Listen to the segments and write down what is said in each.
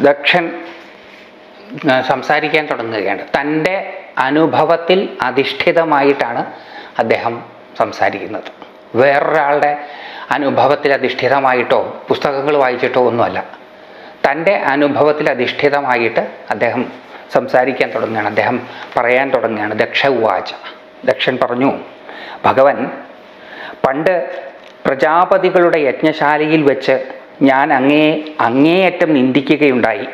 ദക്ഷൻ സംസാരിക്കാൻ തുടങ്ങുകയാണ്. തന്റെ അനുഭവത്തിൽ അധിഷ്ഠിതമായിട്ടാണ് അദ്ദേഹം സംസാരിക്കുന്നത്. വേറൊരാളുടെ അനുഭവത്തിൽ അധിഷ്ഠിതമായിട്ടോ പുസ്തകങ്ങൾ വായിച്ചിട്ടോ ഒന്നുമല്ല. തന്റെ അനുഭവത്തിൽ അധിഷ്ഠിതമായിട്ട് അദ്ദേഹം സംസാരിക്കാൻ തുടങ്ങുകയാണ്. അദ്ദേഹം പറയാൻ തുടങ്ങുകയാണ്. ദക്ഷ ഉവാച. ദക്ഷൻ പറഞ്ഞു ഭഗവൻ പണ്ട് പ്രജാപതികളുടെ യജ്ഞശാലയിൽ വെച്ച് ഞാൻ അങ്ങേ അങ്ങേയറ്റം നിന്ദിക്കുകയുണ്ടായി.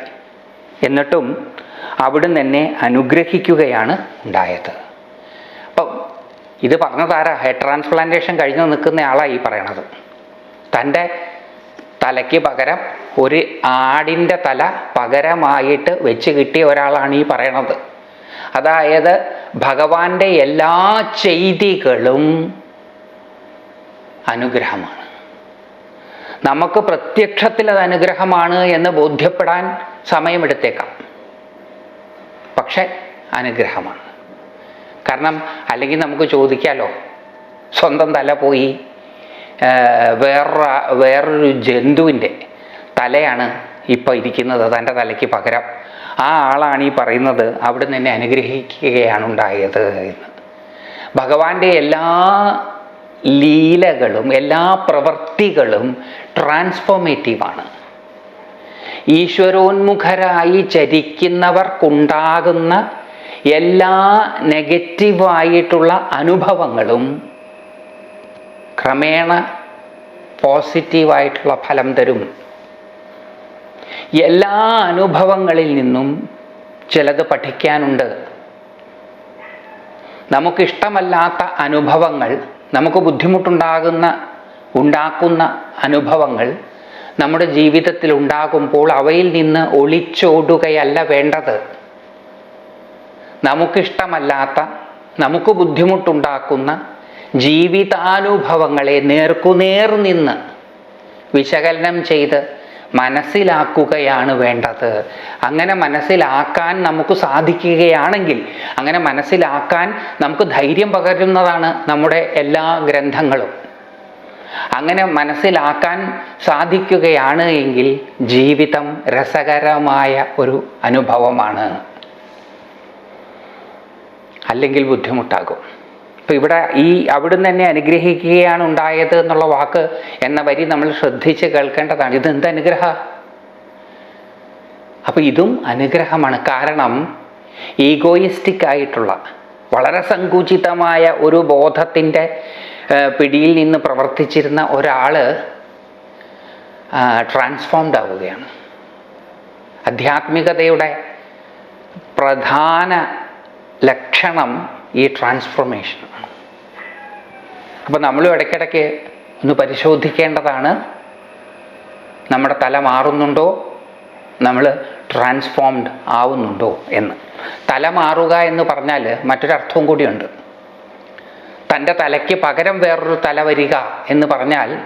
എന്നിട്ടും അവിടുന്ന് എന്നെ അനുഗ്രഹിക്കുകയാണ് ഉണ്ടായത്. അപ്പം ഇത് പറഞ്ഞതാരാ ഹെഡ് ട്രാൻസ്പ്ലാന്റേഷൻ കഴിഞ്ഞ് നിൽക്കുന്ന ആളാണ് ഈ പറയണത്. തന്റെ തലയ്ക്ക് പകരം ഒരു ആടിന്റെ തല പകരമായിട്ട് വെച്ച് കിട്ടിയ ഒരാളാണ് ഈ പറയണത്. അതായത് ഭഗവാന്റെ എല്ലാ ചെയ്തികളും അനുഗ്രഹമാണ്. നമുക്ക് പ്രത്യക്ഷത്തിൽ അത് അനുഗ്രഹമാണ് എന്ന് ബോധ്യപ്പെടാൻ സമയമെടുത്തേക്കാം. പക്ഷെ അനുഗ്രഹമാണ്. കാരണം അല്ലെങ്കിൽ നമുക്ക് ചോദിക്കാലോ സ്വന്തം തല പോയി വേറൊരു വേറൊരു ജന്തുവിന്റെ തലയാണ് ഇപ്പോൾ ഇരിക്കുന്നത് തന്റെ തലയ്ക്ക് പകരം. ആ ആളാണ് ഈ പറയുന്നത് അവിടെ നിന്നെ അനുഗ്രഹിക്കുകയാണ് ഉണ്ടായത് എന്ന്. ഭഗവാന്റെ എല്ലാ ലീലകളും എല്ലാ പ്രവൃത്തികളും ട്രാൻസ്ഫോമേറ്റീവാണ് ഈശ്വരോന്മുഖരായി ചരിക്കുന്നവർക്കുണ്ടാകുന്ന എല്ലാ നെഗറ്റീവായിട്ടുള്ള അനുഭവങ്ങളും ക്രമേണ പോസിറ്റീവായിട്ടുള്ള ഫലം തരും. എല്ലാ അനുഭവങ്ങളിൽ നിന്നും ചിലത് പഠിക്കാനുണ്ട്. നമുക്കിഷ്ടമല്ലാത്ത അനുഭവങ്ങൾ നമുക്ക് ബുദ്ധിമുട്ടുണ്ടാകുന്ന ഉണ്ടാക്കുന്ന അനുഭവങ്ങൾ നമ്മുടെ ജീവിതത്തിൽ ഉണ്ടാകുമ്പോൾ അവയിൽ നിന്ന് ഒളിച്ചോടുകയല്ല വേണ്ടത്. നമുക്കിഷ്ടമല്ലാത്ത നമുക്ക് ബുദ്ധിമുട്ടുണ്ടാക്കുന്ന ജീവിതാനുഭവങ്ങളെ നേർക്കുനേർ നിന്ന് വിശകലനം ചെയ്ത് മനസ്സിലാക്കുകയാണ് വേണ്ടത്. അങ്ങനെ മനസ്സിലാക്കാൻ നമുക്ക് സാധിക്കുകയാണെങ്കിൽ അങ്ങനെ മനസ്സിലാക്കാൻ നമുക്ക് ധൈര്യം പകരുന്നതാണ് നമ്മുടെ എല്ലാ ഗ്രന്ഥങ്ങളും. അങ്ങനെ മനസ്സിലാക്കാൻ സാധിക്കുകയാണ് എങ്കിൽ ജീവിതം രസകരമായ ഒരു അനുഭവമാണ്. അല്ലെങ്കിൽ ബുദ്ധിമുട്ടാകും. ഇപ്പം ഇവിടെ ഈ അവിടുന്ന് തന്നെ അനുഗ്രഹിക്കുകയാണ് ഉണ്ടായത് എന്നുള്ള വാക്ക് എന്ന വരി നമ്മൾ ശ്രദ്ധിച്ച് കേൾക്കേണ്ടതാണ്. ഇത് എന്ത് അനുഗ്രഹ? അപ്പം ഇതും അനുഗ്രഹമാണ്. കാരണം ഈഗോയിസ്റ്റിക് ആയിട്ടുള്ള വളരെ സങ്കുചിതമായ ഒരു ബോധത്തിന്റെ പിടിയിൽ നിന്ന് പ്രവർത്തിച്ചിരുന്ന ഒരാൾ ട്രാൻസ്ഫോംഡ് ആവുകയാണ്. ആധ്യാത്മികതയുടെ പ്രധാന ലക്ഷണം ഈ ട്രാൻസ്ഫോർമേഷൻ അപ്പോൾ നമ്മളും ഇടയ്ക്കിടയ്ക്ക് ഒന്ന് പരിശോധിക്കേണ്ടതാണ് നമ്മുടെ തല മാറുന്നുണ്ടോ? നമ്മൾ ട്രാൻസ്ഫോംഡ് ആവുന്നുണ്ടോ എന്ന്. തല മാറുക എന്ന് പറഞ്ഞാൽ മറ്റൊരർത്ഥവും കൂടിയുണ്ട്. തന്റെ തലയ്ക്ക് പകരം വേറൊരു തല വരിക എന്ന് പറഞ്ഞാൽ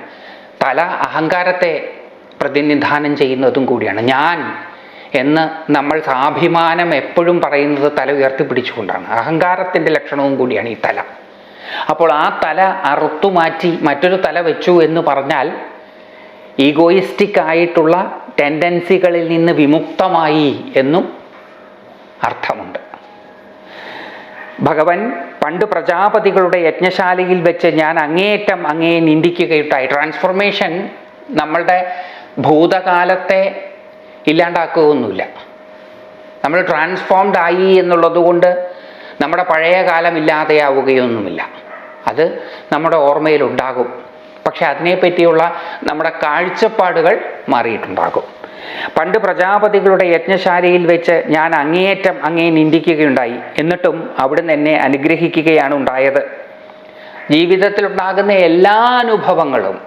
തല അഹങ്കാരത്തെ പ്രതിനിധാനം ചെയ്യുന്നതും കൂടിയാണ്. ഞാൻ എന്ന് നമ്മൾ അഭിമാനം എപ്പോഴും പറയുന്നത് തല ഉയർത്തിപ്പിടിച്ചുകൊണ്ടാണ്. അഹങ്കാരത്തിന്റെ ലക്ഷണവും കൂടിയാണ് ഈ തല. അപ്പോൾ ആ തല അറുത്തു മാറ്റി മറ്റൊരു തല വെച്ചു എന്ന് പറഞ്ഞാൽ ഈഗോയിസ്റ്റിക് ആയിട്ടുള്ള ടെൻഡൻസികളിൽ നിന്ന് വിമുക്തമായി എന്നും അർത്ഥമുണ്ട്. ഭഗവാൻ പണ്ട് പ്രജാപതികളുടെ യജ്ഞശാലയിൽ വെച്ച് ഞാൻ അങ്ങേയറ്റം അങ്ങേ നിന്ദിക്കുകയുണ്ടായി. ട്രാൻസ്ഫോർമേഷൻ നമ്മളുടെ ഭൂതകാലത്തെ ഇല്ലാണ്ടാക്കുകയൊന്നുമില്ല. നമ്മൾ ട്രാൻസ്ഫോംഡ് ആയി എന്നുള്ളത് കൊണ്ട് നമ്മുടെ പഴയ കാലം ഇല്ലാതെയാവുകയൊന്നുമില്ല. അത് നമ്മുടെ ഓർമ്മയിലുണ്ടാകും. പക്ഷെ അതിനെപ്പറ്റിയുള്ള നമ്മുടെ കാഴ്ചപ്പാടുകൾ മാറിയിട്ടുണ്ടാകും. പണ്ട് പ്രജാപതികളുടെ യജ്ഞശാലയിൽ വെച്ച് ഞാൻ അങ്ങേയറ്റം അങ്ങേ നിന്ദിക്കുകയുണ്ടായി. എന്നിട്ടും അവിടുന്ന് എന്നെ അനുഗ്രഹിക്കുകയാണ് ഉണ്ടായത്. ജീവിതത്തിലുണ്ടാകുന്ന എല്ലാ അനുഭവങ്ങളും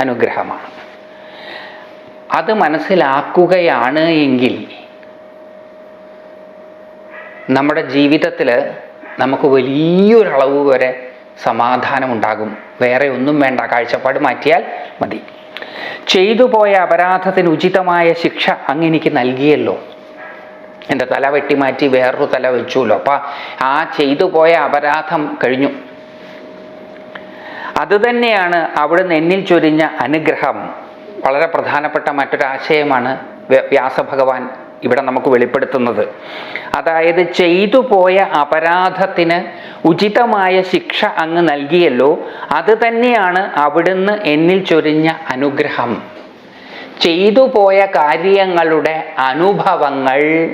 അനുഗ്രഹമാണ്. അത് മനസ്സിലാക്കുകയാണ് എങ്കിൽ നമ്മുടെ ജീവിതത്തിൽ നമുക്ക് വലിയൊരളവ് വരെ സമാധാനം ഉണ്ടാകും വേറെ ഒന്നും വേണ്ട. കാഴ്ചപ്പാട് മാറ്റിയാൽ മതി. ചെയ്തു പോയ അപരാധത്തിന് ഉചിതമായ ശിക്ഷ അങ്ങ് എനിക്ക് നൽകിയല്ലോ. എന്റെ തല വെട്ടിമാറ്റി വേറൊരു തല വെച്ചുല്ലോ അപ്പം ആ ചെയ്തു പോയ അപരാധം കഴിഞ്ഞു. അതുതന്നെയാണ് അവിടുന്ന് എന്നിൽ ചൊരിഞ്ഞ അനുഗ്രഹം. വളരെ പ്രധാനപ്പെട്ട മറ്റൊരാശയമാണ് വ്യ- വ്യാസഭഗവാൻ ഇവിടെ നമുക്ക് വെളിപ്പെടുത്തുന്നത്. അതായത് ചെയ്തു പോയ അപരാധത്തിന് ഉചിതമായ ശിക്ഷ അങ്ങ് നൽകിയല്ലോ അത് തന്നെയാണ് അവിടുന്ന് എന്നിൽ ചൊരിഞ്ഞ അനുഗ്രഹം. ചെയ്തു പോയ കാര്യങ്ങളുടെ അനുഭവങ്ങൾ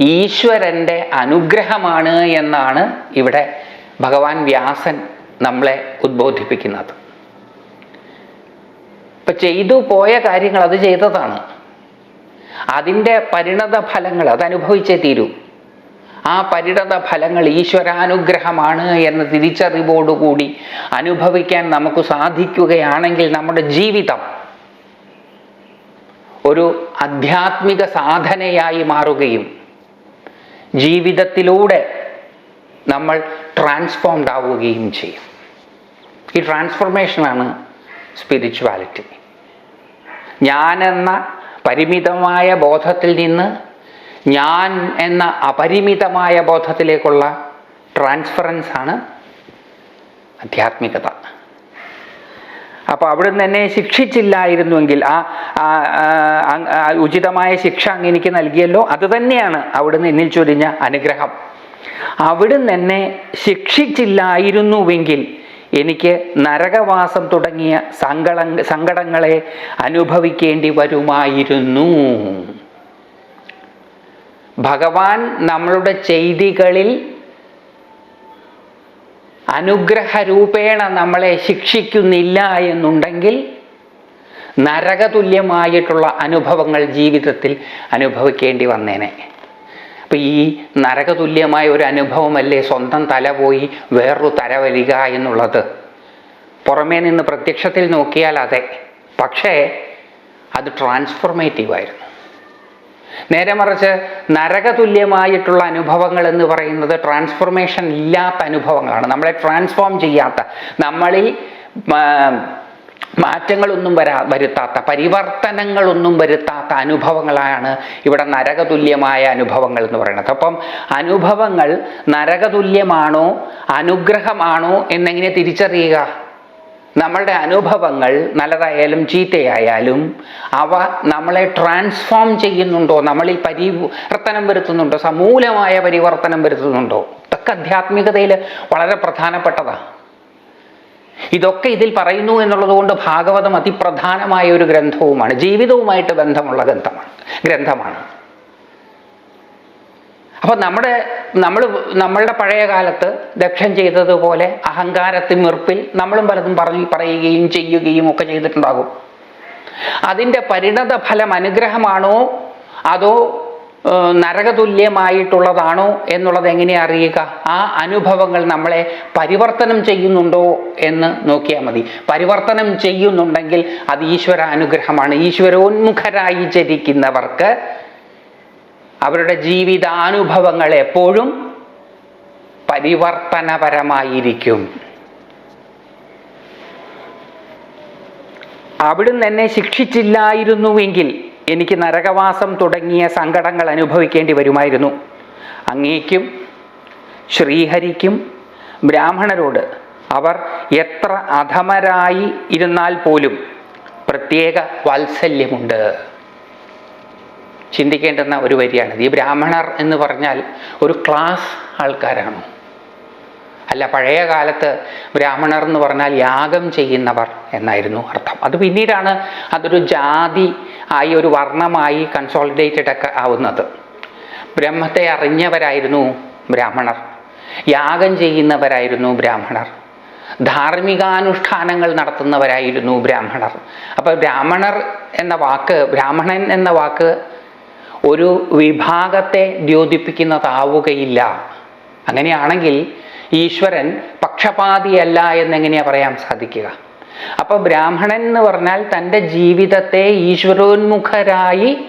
ഈശ്വരന്റെ അനുഗ്രഹമാണ് എന്നാണ് ഇവിടെ ഭഗവാൻ വ്യാസൻ നമ്മളെ ഉദ്ബോധിപ്പിക്കുന്നത്. ഇപ്പൊ ചെയ്തു പോയ കാര്യങ്ങൾ അത് ചെയ്തതാണ്. അതിന്റെ പരിണത ഫലങ്ങൾ അത് അനുഭവിച്ചേ തീരൂ. ആ പരിണത ഫലങ്ങൾ ഈശ്വരാനുഗ്രഹമാണ് എന്ന തിരിച്ചറിവോടുകൂടി അനുഭവിക്കാൻ നമുക്ക് സാധിക്കുകയാണെങ്കിൽ നമ്മുടെ ജീവിതം ഒരു ആധ്യാത്മിക സാധനയായി മാറുകയും ജീവിതത്തിലൂടെ നമ്മൾ ട്രാൻസ്ഫോംഡ് ആവുകയും ചെയ്യും. ഈ ട്രാൻസ്ഫോർമേഷനാണ് സ്പിരിച്വാലിറ്റി ഞാനെന്ന പരിമിതമായ ബോധത്തിൽ നിന്ന് ഞാൻ എന്ന അപരിമിതമായ ബോധത്തിലേക്കുള്ള ട്രാൻസ്ഫറൻസ് ആണ് ആധ്യാത്മികത അപ്പോൾ അവിടുന്ന് എന്നെ ശിക്ഷിച്ചില്ലായിരുന്നുവെങ്കിൽ ആ ഉചിതമായ ശിക്ഷ അങ്ങ് എനിക്ക് നൽകിയല്ലോ. അത് തന്നെയാണ് അവിടുന്ന് എന്നിൽ ചൊരിഞ്ഞ അനുഗ്രഹം. അവിടുന്ന് എന്നെ ശിക്ഷിച്ചില്ലായിരുന്നുവെങ്കിൽ എനിക്ക് നരകവാസം തുടങ്ങിയ സങ്കട സങ്കടങ്ങളെ അനുഭവിക്കേണ്ടി വരുമായിരുന്നു. ഭഗവാൻ നമ്മളുടെ ചെയ്തികളിൽ അനുഗ്രഹരൂപേണ നമ്മളെ ശിക്ഷിക്കുന്നില്ല എന്നുണ്ടെങ്കിൽ നരകതുല്യമായിട്ടുള്ള അനുഭവങ്ങൾ ജീവിതത്തിൽ അനുഭവിക്കേണ്ടി വന്നേനെ. അപ്പം ഈ നരകതുല്യമായ ഒരു അനുഭവമല്ലേ സ്വന്തം തല പോയി വേറൊരു തല വരിക എന്നുള്ളത്? പുറമേ നിന്ന് പ്രത്യക്ഷത്തിൽ നോക്കിയാൽ അതെ. പക്ഷേ അത് ട്രാൻസ്ഫോർമേറ്റീവായിരുന്നു നേരെ മറിച്ച് നരകതുല്യമായിട്ടുള്ള അനുഭവങ്ങൾ എന്ന് പറയുന്നത് ട്രാൻസ്ഫോർമേഷൻ ഇല്ലാത്ത അനുഭവങ്ങളാണ്. നമ്മളെ ട്രാൻസ്ഫോം ചെയ്യാത്ത നമ്മളിൽ മാറ്റങ്ങളൊന്നും വരാ വരുത്താത്ത പരിവർത്തനങ്ങളൊന്നും വരുത്താത്ത അനുഭവങ്ങളാണ് ഇവിടെ നരകതുല്യമായ അനുഭവങ്ങൾ എന്ന് പറയുന്നത്. അപ്പം അനുഭവങ്ങൾ നരകതുല്യമാണോ അനുഗ്രഹമാണോ എന്നെങ്ങനെ തിരിച്ചറിയുക? നമ്മളുടെ അനുഭവങ്ങൾ നല്ലതായാലും ചീത്തയായാലും അവ നമ്മളെ ട്രാൻസ്ഫോം ചെയ്യുന്നുണ്ടോ നമ്മളിൽ പരിവർത്തനം വരുത്തുന്നുണ്ടോ സമൂലമായ പരിവർത്തനം വരുത്തുന്നുണ്ടോ? ഇതൊക്കെ ആധ്യാത്മികതയിൽ വളരെ പ്രധാനപ്പെട്ടതാണ് ഇതൊക്കെ ഇതിൽ പറയുന്നു എന്നുള്ളത് കൊണ്ട് ഭാഗവതം അതിപ്രധാനമായ ഒരു ഗ്രന്ഥവുമാണ്. ജീവിതവുമായിട്ട് ബന്ധമുള്ള ഗ്രന്ഥമാണ്. ഗ്രന്ഥമാണ്. അപ്പം നമ്മുടെ നമ്മൾ നമ്മളുടെ പഴയ കാലത്ത് ദക്ഷൻ ചെയ്തതുപോലെ അഹങ്കാരത്തിമിർപ്പിൽ നമ്മളും പലതും പറഞ്ഞു പറയുകയും ചെയ്യുകയും ഒക്കെ ചെയ്തിട്ടുണ്ടാകും. അതിന്റെ പരിണത ഫലം അനുഗ്രഹമാണോ അതോ നരകതുല്യമായിട്ടുള്ളതാണോ എന്നുള്ളത് എങ്ങനെ അറിയുക? ആ അനുഭവങ്ങൾ നമ്മളെ പരിവർത്തനം ചെയ്യുന്നുണ്ടോ എന്ന് നോക്കിയാൽ മതി. പരിവർത്തനം ചെയ്യുന്നുണ്ടെങ്കിൽ അത് ഈശ്വര അനുഗ്രഹമാണ് ഈശ്വരോന്മുഖരായി ചരിക്കുന്നവർക്ക് അവരുടെ ജീവിതാനുഭവങ്ങൾ എപ്പോഴും പരിവർത്തനപരമായിരിക്കും. അവിടുന്ന് എന്നെ ശിക്ഷിച്ചില്ലായിരുന്നുവെങ്കിൽ എനിക്ക് നരകവാസം തുടങ്ങിയ സങ്കടങ്ങൾ അനുഭവിക്കേണ്ടി വരുമായിരുന്നു. അങ്ങേക്കും ശ്രീഹരിക്കും ബ്രാഹ്മണരോട് അവർ എത്ര അധമരായി ഇരുന്നാൽ പോലും പ്രത്യേക വാത്സല്യമുണ്ട്. ചിന്തിക്കേണ്ടുന്ന ഒരു വരിയാണിത്. ഈ ബ്രാഹ്മണർ എന്ന് പറഞ്ഞാൽ ഒരു ക്ലാസ് ആൾക്കാരാണോ. അല്ല പഴയ കാലത്ത് ബ്രാഹ്മണർ എന്ന് പറഞ്ഞാൽ യാഗം ചെയ്യുന്നവർ എന്നായിരുന്നു അർത്ഥം. അത് പിന്നീടാണ് അതൊരു ജാതി ആയി ഒരു വർണമായി കൺസോളിഡേറ്റഡ് ഒക്കെ ആവുന്നത്. ബ്രഹ്മത്തെ അറിഞ്ഞവരായിരുന്നു ബ്രാഹ്മണർ. യാഗം ചെയ്യുന്നവരായിരുന്നു ബ്രാഹ്മണർ. ധാർമ്മികാനുഷ്ഠാനങ്ങൾ നടത്തുന്നവരായിരുന്നു ബ്രാഹ്മണർ. അപ്പോൾ ബ്രാഹ്മണർ എന്ന വാക്ക് ബ്രാഹ്മണൻ എന്ന വാക്ക് ഒരു വിഭാഗത്തെ ദ്യോതിപ്പിക്കുന്നതാവുകയില്ല. അങ്ങനെയാണെങ്കിൽ ഈശ്വരൻ പക്ഷപാതിയല്ല എന്നെങ്ങനെയാ പറയാൻ സാധിക്കുക? അപ്പോൾ ബ്രാഹ്മണൻ എന്ന് പറഞ്ഞാൽ തന്റെ ജീവിതത്തെ ഈശ്വരോന്മുഖരായി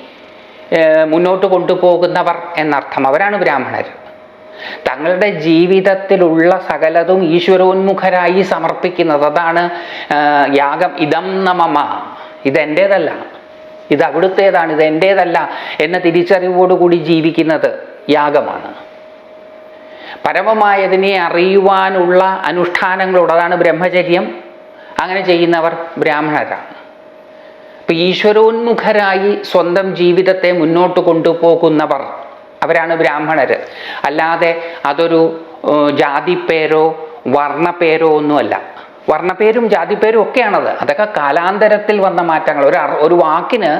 മുന്നോട്ട് കൊണ്ടുപോകുന്നവർ എന്നർത്ഥം. അവരാണ് ബ്രാഹ്മണർ. തങ്ങളുടെ ജീവിതത്തിലുള്ള സകലതും ഈശ്വരോന്മുഖരായി സമർപ്പിക്കുന്നത് അതാണ് യാഗം. ഇതം നമമ. ഇതെന്റേതല്ല. ഇത് അവിടുത്തേതാണ്. ഇത് എന്റേതല്ല എന്ന തിരിച്ചറിവോടുകൂടി ജീവിക്കുന്നത് യാഗമാണ്. പരമമായതിനെ അറിയുവാനുള്ള അനുഷ്ഠാനങ്ങളുള്ളതാണ് ബ്രഹ്മചര്യം. അങ്ങനെ ചെയ്യുന്നവർ ബ്രാഹ്മണരാണ് ഇപ്പം ഈശ്വരോന്മുഖരായി സ്വന്തം ജീവിതത്തെ മുന്നോട്ട് കൊണ്ടുപോകുന്നവർ അവരാണ് ബ്രാഹ്മണർ അല്ലാതെ അതൊരു ജാതിപ്പേരോ വർണപ്പേരോ ഒന്നുമല്ല. വർണപ്പേരും ജാതിപ്പേരും ഒക്കെയാണത്. അതൊക്കെ കാലാന്തരത്തിൽ വന്ന മാറ്റങ്ങൾ. ഒരു ഒരു വാക്കിന്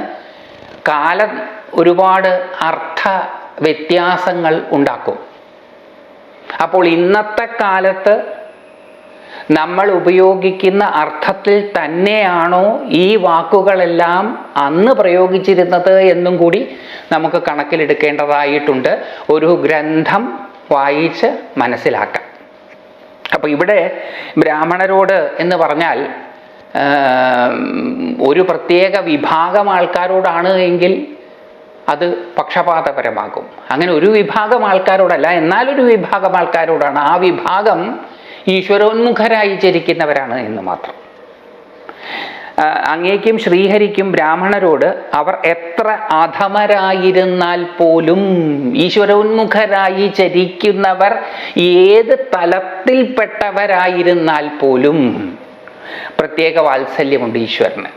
കാലം ഒരുപാട് അർത്ഥ വ്യത്യാസങ്ങൾ ഉണ്ടാക്കും. അപ്പോൾ ഇന്നത്തെ കാലത്ത് നമ്മൾ ഉപയോഗിക്കുന്ന അർത്ഥത്തിൽ തന്നെയാണോ ഈ വാക്കുകളെല്ലാം അന്ന് പ്രയോഗിച്ചിരുന്നത് എന്നും കൂടി നമുക്ക് കണക്കിലെടുക്കേണ്ടതായിട്ടുണ്ട്. ഒരു ഗ്രന്ഥം വായിച്ച് മനസ്സിലാക്കാം. അപ്പോൾ ഇവിടെ ബ്രാഹ്മണരോട് എന്ന് പറഞ്ഞാൽ ഒരു പ്രത്യേക വിഭാഗം ആൾക്കാരോടാണ് എങ്കിൽ അത് പക്ഷപാതപരമാകും. അങ്ങനെ ഒരു വിഭാഗം ആൾക്കാരോടല്ല എന്നാലൊരു വിഭാഗം ആൾക്കാരോടാണ് ആ വിഭാഗം ഈശ്വരോന്മുഖരായി ചരിക്കുന്നവരാണ് എന്ന് മാത്രം. അങ്ങേക്കും ശ്രീഹരിക്കും ബ്രാഹ്മണരോട് അവർ എത്ര അധമരായിരുന്നാൽ പോലും ഈശ്വരോന്മുഖരായി ചരിക്കുന്നവർ ഏത് തലത്തിൽപ്പെട്ടവരായിരുന്നാൽ പോലും പ്രത്യേക വാത്സല്യമുണ്ട് ഈശ്വരന്.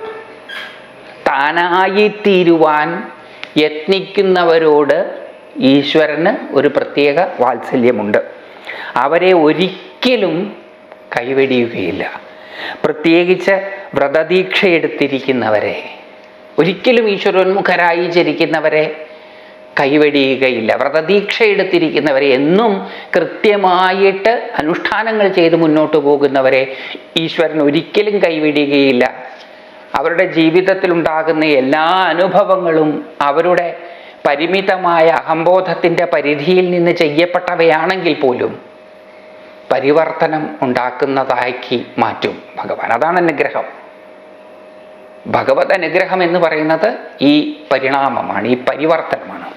താനായിത്തീരുവാൻ യത്നിക്കുന്നവരോട് ഈശ്വരന് ഒരു പ്രത്യേക വാത്സല്യമുണ്ട്. അവരെ ഒരിക്കലും കൈവെടിയുകയില്ല. പ്രത്യേകിച്ച് വ്രതദീക്ഷ എടുത്തിരിക്കുന്നവരെ ഒരിക്കലും ഈശ്വരോന്മുഖരായി ചരിക്കുന്നവരെ കൈവെടിയുകയില്ല. വ്രതദീക്ഷ എടുത്തിരിക്കുന്നവരെ എന്നും കൃത്യമായിട്ട് അനുഷ്ഠാനങ്ങൾ ചെയ്ത് മുന്നോട്ട് പോകുന്നവരെ ഈശ്വരൻ ഒരിക്കലും കൈവിടുകയില്ല അവരുടെ ജീവിതത്തിൽ ഉണ്ടാകുന്ന എല്ലാ അനുഭവങ്ങളും അവരുടെ പരിമിതമായ അഹംബോധത്തിന്റെ പരിധിയിൽ നിന്ന് ചെയ്യപ്പെട്ടവയാണെങ്കിൽ പോലും പരിവർത്തനം ഉണ്ടാക്കുന്നതാക്കി മാറ്റും ഭഗവാൻ. അതാണ് അനുഗ്രഹം. ഭഗവത് അനുഗ്രഹം എന്ന് പറയുന്നത് ഈ പരിണാമമാണ് ഈ പരിവർത്തനമാണ്.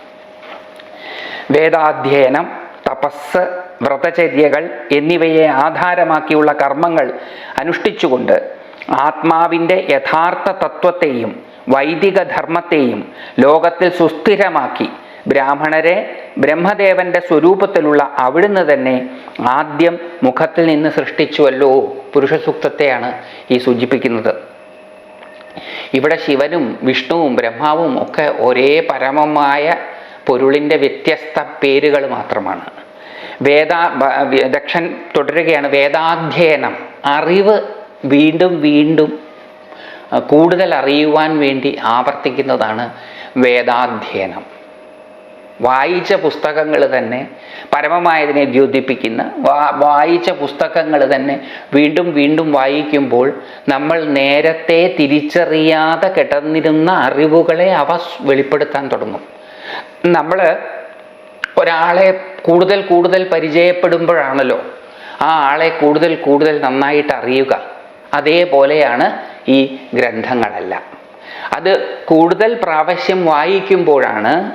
വേദാധ്യയനം തപസ് വ്രതചര്യകൾ എന്നിവയെ ആധാരമാക്കിയുള്ള കർമ്മങ്ങൾ അനുഷ്ഠിച്ചുകൊണ്ട് ആത്മാവിന്റെ യഥാർത്ഥ തത്വത്തെയും വൈദിക ധർമ്മത്തെയും ലോകത്തിൽ സുസ്ഥിരമാക്കി. ബ്രാഹ്മണരെ ബ്രഹ്മദേവന്റെ സ്വരൂപത്തിലുള്ള അവിടുന്ന് തന്നെ ആദ്യം മുഖത്തിൽ നിന്ന് സൃഷ്ടിച്ചുവല്ലോ പുരുഷസൂക്തത്തെയാണ് ഈ സൂചിപ്പിക്കുന്നത്. ഇവിടെ ശിവനും വിഷ്ണുവും ബ്രഹ്മാവും ഒക്കെ ഒരേ പരമമായ പൊരുളിന്റെ വ്യത്യസ്ത പേരുകൾ മാത്രമാണ്. വേദ ദക്ഷൻ തുടരുകയാണ് വേദാധ്യയനം അറിവ് വീണ്ടും വീണ്ടും കൂടുതൽ അറിയുവാൻ വേണ്ടി ആവർത്തിക്കുന്നതാണ് വേദാധ്യയനം. വായിച്ച പുസ്തകങ്ങൾ തന്നെ പരമമായതിനെ ദ്യോതിപ്പിക്കുന്ന വായിച്ച പുസ്തകങ്ങൾ തന്നെ വീണ്ടും വീണ്ടും വായിക്കുമ്പോൾ നമ്മൾ നേരത്തെ തിരിച്ചറിയാതെ കിടന്നിരുന്ന അറിവുകളെ അവ വെളിപ്പെടുത്താൻ തുടങ്ങും. നമ്മൾ ഒരാളെ കൂടുതൽ കൂടുതൽ പരിചയപ്പെടുമ്പോഴാണല്ലോ ആ ആളെ കൂടുതൽ കൂടുതൽ നന്നായിട്ട് അറിയുക. അതേപോലെയാണ് ഈ ഗ്രന്ഥങ്ങളെല്ലാം. അത് കൂടുതൽ പ്രാവശ്യം വായിക്കുമ്പോഴാണ്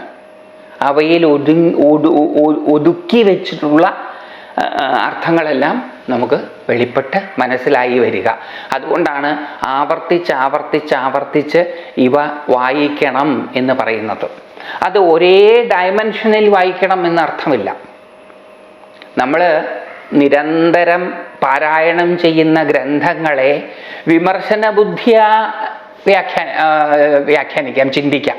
അവയിൽ ഒതു ഒതു- ഒതുക്കി വെച്ചിട്ടുള്ള അർത്ഥങ്ങളെല്ലാം നമുക്ക് വെളിപ്പെട്ട് മനസ്സിലായി വരിക. അതുകൊണ്ടാണ് ആവർത്തിച്ച് ആവർത്തിച്ച് ആവർത്തിച്ച് ഇവ വായിക്കണം എന്ന് പറയുന്നത്. അത് ഒരേ ഡയമെൻഷനിൽ വായിക്കണം എന്നർത്ഥമില്ല. നമ്മൾ നിരന്തരം പാരായണം ചെയ്യുന്ന ഗ്രന്ഥങ്ങളെ വിമർശന ബുദ്ധിയാ വ്യാഖ്യാ വ്യാഖ്യാനിക്കാം ചിന്തിക്കാം.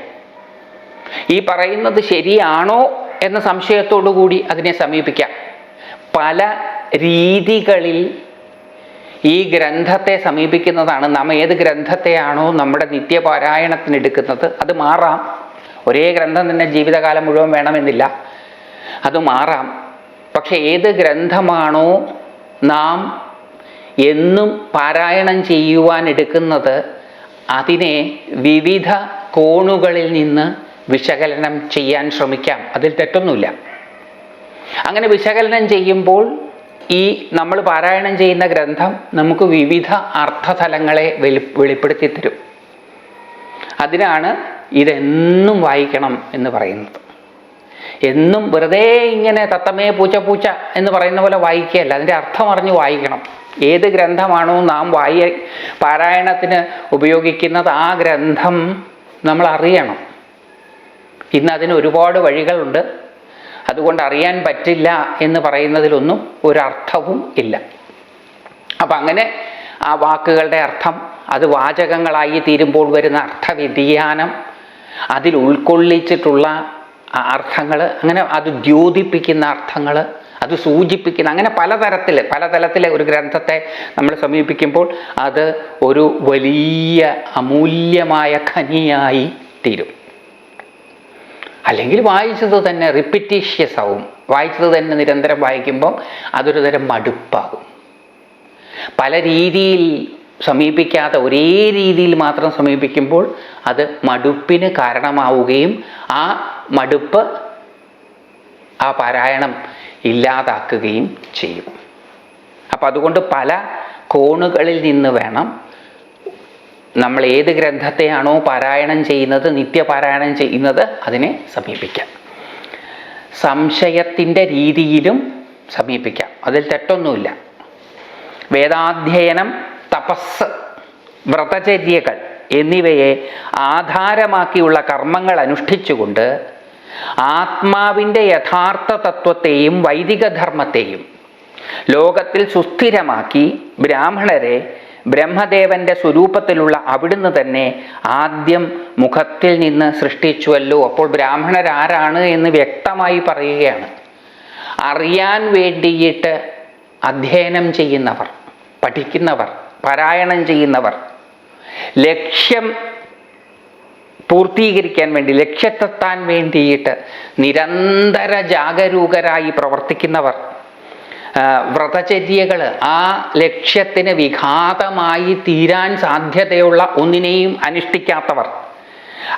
ഈ പറയുന്നത് ശരിയാണോ എന്ന സംശയത്തോടു കൂടി അതിനെ സമീപിക്കാം. പല രീതികളിൽ ഈ ഗ്രന്ഥത്തെ സമീപിക്കുന്നതാണ്. നാം ഏത് ഗ്രന്ഥത്തെയാണോ നമ്മുടെ നിത്യപാരായണത്തിന് എടുക്കുന്നത് അത് മാറാം. ഒരേ ഗ്രന്ഥം തന്നെ ജീവിതകാലം മുഴുവൻ വേണമെന്നില്ല. അത് മാറാം. പക്ഷെ ഏത് ഗ്രന്ഥമാണോ നാം എന്നും പാരായണം ചെയ്യുവാൻ എടുക്കുന്നത് അതിനെ വിവിധ കോണുകളിൽ നിന്ന് വിശകലനം ചെയ്യാൻ ശ്രമിക്കാം. അതിൽ തെറ്റൊന്നുമില്ല. അങ്ങനെ വിശകലനം ചെയ്യുമ്പോൾ ഈ നമ്മൾ പാരായണം ചെയ്യുന്ന ഗ്രന്ഥം നമുക്ക് വിവിധ അർത്ഥതലങ്ങളെ വെളി വെളിപ്പെടുത്തി തരും അതിനാണ് ഇതെന്നും വായിക്കണം എന്ന് പറയുന്നത്. എന്നും വെറുതെ ഇങ്ങനെ തത്തമേ പൂച്ച പൂച്ച എന്ന് പറയുന്ന പോലെ വായിക്കുകയല്ല. അതിന്റെ അർത്ഥം അറിഞ്ഞ് വായിക്കണം. ഏത് ഗ്രന്ഥമാണോ നാം വായി പാരായണത്തിന് ഉപയോഗിക്കുന്നത് ആ ഗ്രന്ഥം നമ്മൾ അറിയണം. ഇന്ന് അതിന് ഒരുപാട് വഴികളുണ്ട്. അതുകൊണ്ട് അറിയാൻ പറ്റില്ല എന്ന് പറയുന്നതിലൊന്നും ഒരർത്ഥവും ഇല്ല. അപ്പം അങ്ങനെ ആ വാക്കുകളുടെ അർത്ഥം അത് വാചകങ്ങളായി തീരുമ്പോൾ വരുന്ന അർത്ഥവ്യതിയാനം അതിൽ ഉൾക്കൊള്ളിച്ചിട്ടുള്ള അർത്ഥങ്ങൾ അങ്ങനെ അത് ദ്യോതിപ്പിക്കുന്ന അർത്ഥങ്ങൾ അത് സൂചിപ്പിക്കുന്ന അങ്ങനെ പലതരത്തിൽ പലതലത്തിലെ ഒരു ഗ്രന്ഥത്തെ നമ്മൾ സമീപിക്കുമ്പോൾ അത് ഒരു വലിയ അമൂല്യമായ ഖനിയായി തീരും. അല്ലെങ്കിൽ വായിച്ചത് തന്നെ റിപ്പിറ്റീഷ്യസ് ആവും. വായിച്ചത് തന്നെ നിരന്തരം വായിക്കുമ്പം അതൊരു തരം മടുപ്പാകും. പല രീതിയിൽ സമീപിക്കാതെ ഒരേ രീതിയിൽ മാത്രം സമീപിക്കുമ്പോൾ അത് മടുപ്പിന് കാരണമാവുകയും ആ മടുപ്പ് ആ പാരായണം ഇല്ലാതാക്കുകയും ചെയ്യും. അപ്പം അതുകൊണ്ട് പല കോണുകളിൽ നിന്ന് വേണം നമ്മൾ ഏത് ഗ്രന്ഥത്തെയാണോ പാരായണം ചെയ്യുന്നത് നിത്യപാരായണം ചെയ്യുന്നത് അതിനെ സമീപിക്കാം സംശയത്തിന്റെ രീതിയിലും സമീപിക്കാം. അതിൽ തെറ്റൊന്നുമില്ല. വേദാധ്യയനം തപസ് വ്രതചര്യകൾ എന്നിവയെ ആധാരമാക്കിയുള്ള കർമ്മങ്ങൾ അനുഷ്ഠിച്ചുകൊണ്ട് ആത്മാവിന്റെ യഥാർത്ഥ തത്വത്തെയും വൈദിക ധർമ്മത്തെയും ലോകത്തിൽ സുസ്ഥിരമാക്കി ബ്രാഹ്മണരെ ബ്രഹ്മദേവന്റെ സ്വരൂപത്തിലുള്ള അവിടുന്ന് തന്നെ ആദ്യം മുഖത്തിൽ നിന്ന് സൃഷ്ടിച്ചുവല്ലോ. അപ്പോൾ ബ്രാഹ്മണരാരാണ് എന്ന് വ്യക്തമായി പറയുകയാണ്. അറിയാൻ വേണ്ടിയിട്ട് അധ്യയനം ചെയ്യുന്നവർ പഠിക്കുന്നവർ പാരായണം ചെയ്യുന്നവർ ലക്ഷ്യം പൂർത്തീകരിക്കാൻ വേണ്ടി ലക്ഷ്യത്തെത്താൻ വേണ്ടിയിട്ട് നിരന്തര ജാഗരൂകരായി പ്രവർത്തിക്കുന്നവർ വ്രതചര്യകൾ ആ ലക്ഷ്യത്തിന് വിഘാതമായി തീരാൻ സാധ്യതയുള്ള ഒന്നിനെയും അനുഷ്ഠിക്കാത്തവർ.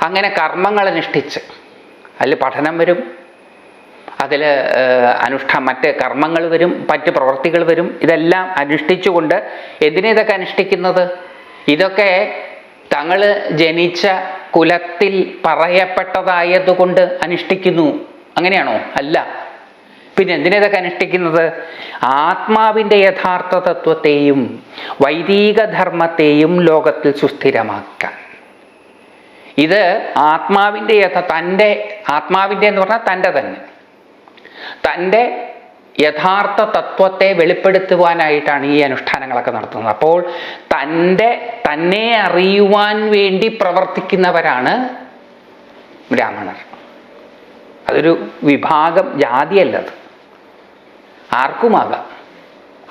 അങ്ങനെ കർമ്മങ്ങൾ അനുഷ്ഠിച്ച് അതിൽ പഠനം വരും. അതിൽ അനുഷ്ഠ മറ്റ് കർമ്മങ്ങൾ വരും മറ്റ് പ്രവൃത്തികൾ വരും ഇതെല്ലാം അനുഷ്ഠിച്ചുകൊണ്ട് എന്തിനാ ഇതൊക്കെ അനുഷ്ഠിക്കുന്നത്? ഇതൊക്കെ തങ്ങൾ ജനിച്ച കുലത്തിൽ പറയപ്പെട്ടതായതുകൊണ്ട് അനുഷ്ഠിക്കുന്നു. അങ്ങനെയാണോ? അല്ല. പിന്നെ എന്തിനാ ഇതൊക്കെ അനുഷ്ഠിക്കുന്നത്? ആത്മാവിന്റെ യഥാർത്ഥ തത്വത്തെയും വൈദിക ധർമ്മത്തെയും ലോകത്തിൽ സുസ്ഥിരമാക്കാൻ. ഇത് ആത്മാവിന്റെ യഥ തന്റെ ആത്മാവിന്റെ എന്ന് പറഞ്ഞാൽ തന്റെ തന്നെ. തന്റെ യഥാർത്ഥ തത്വത്തെ വെളിപ്പെടുത്തുവാനായിട്ടാണ് ഈ അനുഷ്ഠാനങ്ങളൊക്കെ നടത്തുന്നത്. അപ്പോൾ തന്റെ തന്നെ അറിയുവാൻ വേണ്ടി പ്രവർത്തിക്കുന്നവരാണ് ബ്രാഹ്മണർ. അതൊരു വിഭാഗം ജാതിയല്ല അത്. ആർക്കുമാകാം.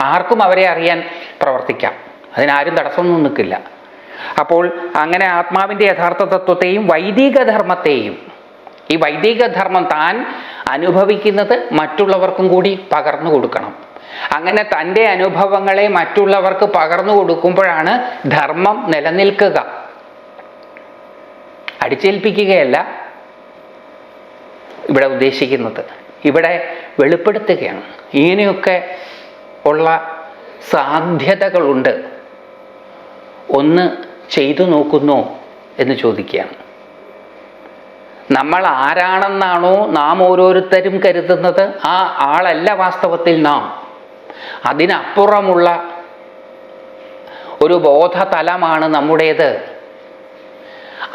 ആർക്കും അവരെ അറിയാൻ പ്രവർത്തിക്കാം. അതിനാരും തടസ്സമൊന്നും നിൽക്കില്ല. അപ്പോൾ അങ്ങനെ ആത്മാവിന്റെ യഥാർത്ഥ തത്വത്തെയും വൈദിക ധർമ്മത്തെയും ഈ വൈദിക ധർമ്മം താൻ അനുഭവിക്കുന്നത് മറ്റുള്ളവർക്കും കൂടി പകർന്നു കൊടുക്കണം. അങ്ങനെ തന്റെ അനുഭവങ്ങളെ മറ്റുള്ളവർക്ക് പകർന്നു കൊടുക്കുമ്പോഴാണ് ധർമ്മം നിലനിൽക്കുക. അടിച്ചേൽപ്പിക്കുകയല്ല ഇവിടെ ഉദ്ദേശിക്കുന്നത്. ഇവിടെ വെളിപ്പെടുത്തുകയാണ്. ഇങ്ങനെയൊക്കെ ഉള്ള സാധ്യതകളുണ്ട്. ഒന്ന് ചെയ്തു നോക്കുന്നു എന്ന് ചോദിക്കുകയാണ്. നമ്മൾ ആരാണെന്നാണോ നാം ഓരോരുത്തരും കരുതുന്നത്. ആ ആളല്ല വാസ്തവത്തിൽ നാം. അതിനപ്പുറമുള്ള ഒരു ബോധതലമാണ് നമ്മുടേത്.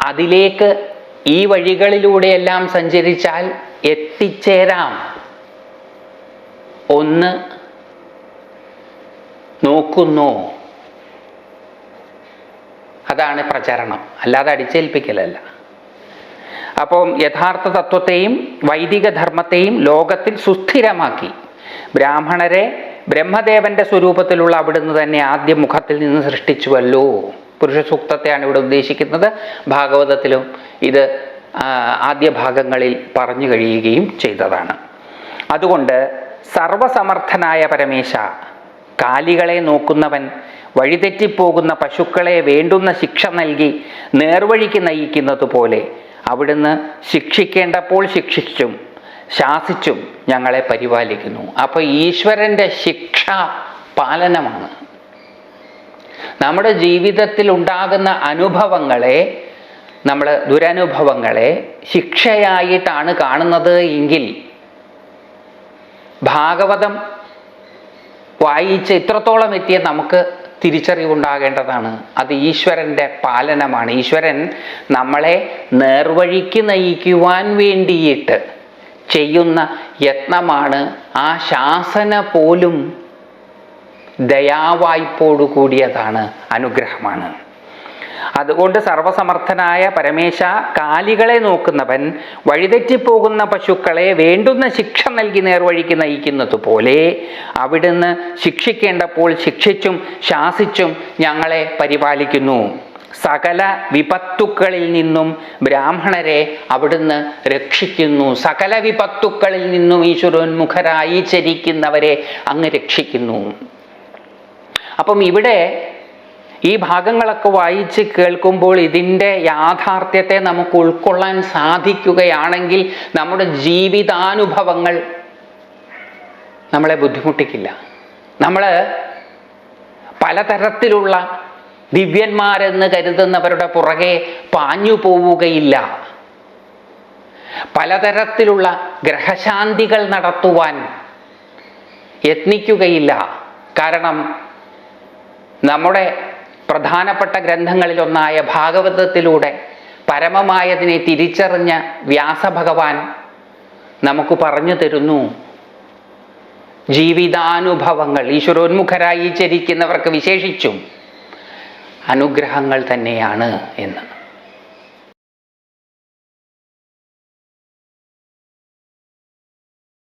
അതിലേക്ക് ഈ വഴികളിലൂടെയെല്ലാം സഞ്ചരിച്ചാൽ എത്തിച്ചേരാം. ഒന്ന് നോക്കുന്നു. അതാണ് പ്രചരണം. അല്ലാതെ അടിച്ചേൽപ്പിക്കലല്ല. അപ്പം യഥാർത്ഥ തത്വത്തെയും വൈദിക ധർമ്മത്തെയും ലോകത്തിൽ സുസ്ഥിരമാക്കി. ബ്രാഹ്മണരെ ബ്രഹ്മദേവന്റെ സ്വരൂപത്തിലുള്ള അവിടുന്ന് തന്നെ ആദ്യ മുഖത്തിൽ നിന്ന് സൃഷ്ടിച്ചുവല്ലോ. പുരുഷ സൂക്തത്തെയാണ് ഇവിടെ ഉദ്ദേശിക്കുന്നത്. ഭാഗവതത്തിലും ഇത് ആദ്യ ഭാഗങ്ങളിൽ പറഞ്ഞു കഴിയുകയും ചെയ്തതാണ്. അതുകൊണ്ട് സർവസമർത്ഥനായ പരമേശ കാലികളെ നോക്കുന്നവൻ വഴിതെറ്റിപ്പോകുന്ന പശുക്കളെ വേണ്ടുന്ന ശിക്ഷ നൽകി നേർവഴിക്ക് നയിക്കുന്നത് പോലെ അവിടുന്ന് ശിക്ഷിക്കേണ്ടപ്പോൾ ശിക്ഷിച്ചും ശാസിച്ചും ഞങ്ങളെ പരിപാലിക്കുന്നു. അപ്പോൾ ഈശ്വരന്റെ ശിക്ഷ പാലനമാണ്. നമ്മുടെ ജീവിതത്തിൽ ഉണ്ടാകുന്ന അനുഭവങ്ങളെ നമ്മൾ ദുരനുഭവങ്ങളെ ശിക്ഷയായിട്ടാണ് കാണുന്നത് എങ്കിൽ ഭാഗവതം വായിച്ച് ഇത്രത്തോളം എത്തിയ നമുക്ക് തിരിച്ചറിവുണ്ടാകേണ്ടതാണ്. അത് ഈശ്വരന്റെ പാലനമാണ്. ഈശ്വരൻ നമ്മളെ നേർവഴിക്ക് നയിക്കുവാൻ വേണ്ടിയിട്ട് ചെയ്യുന്ന യത്നമാണ് ആ ശാസന പോലും ദയാവായ്പോടു കൂടിയതാണ് അനുഗ്രഹമാണ്. അതുകൊണ്ട് സർവസമർത്ഥനായ പരമേശ കാലികളെ നോക്കുന്നവൻ വഴിതെറ്റിപ്പോകുന്ന പശുക്കളെ വേണ്ടുന്ന ശിക്ഷ നൽകി നേർവഴിക്ക് നയിക്കുന്നതുപോലെ അവിടുന്ന് ശിക്ഷിക്കേണ്ടപ്പോൾ ശിക്ഷിച്ചും ശാസിച്ചും ഞങ്ങളെ പരിപാലിക്കുന്നു. സകല വിപത്തുക്കളിൽ നിന്നും ബ്രാഹ്മണരെ അവിടുന്ന് രക്ഷിക്കുന്നു. സകല വിപത്തുക്കളിൽ നിന്നും ഈശ്വരോന്മുഖരായി ചരിക്കുന്നവരെ അങ്ങ് രക്ഷിക്കുന്നു. അപ്പം ഇവിടെ ഈ ഭാഗങ്ങളൊക്കെ വായിച്ച് കേൾക്കുമ്പോൾ ഇതിന്റെ യാഥാർത്ഥ്യത്തെ നമുക്ക് ഉൾക്കൊള്ളാൻ സാധിക്കുകയാണെങ്കിൽ നമ്മുടെ ജീവിതാനുഭവങ്ങൾ നമ്മളെ ബുദ്ധിമുട്ടിക്കില്ല. നമ്മൾ പലതരത്തിലുള്ള ദിവ്യന്മാരെന്ന് കരുതുന്നവരുടെ പുറകെ പാഞ്ഞു പോവുകയില്ല. പലതരത്തിലുള്ള ഗ്രഹശാന്തികൾ നടത്തുവാൻ യത്നിക്കുകയില്ല. കാരണം നമ്മുടെ പ്രധാനപ്പെട്ട ഗ്രന്ഥങ്ങളിലൊന്നായ ഭാഗവതത്തിലൂടെ പരമമായതിനെ തിരിച്ചറിഞ്ഞ വ്യാസഭഗവാൻ നമുക്ക് പറഞ്ഞു തരുന്നു. ജീവിതാനുഭവങ്ങൾ ഈശ്വരോന്മുഖരായി ചരിക്കുന്നവർക്ക് വിശേഷിച്ചും അനുഗ്രഹങ്ങൾ തന്നെയാണ് എന്ന്.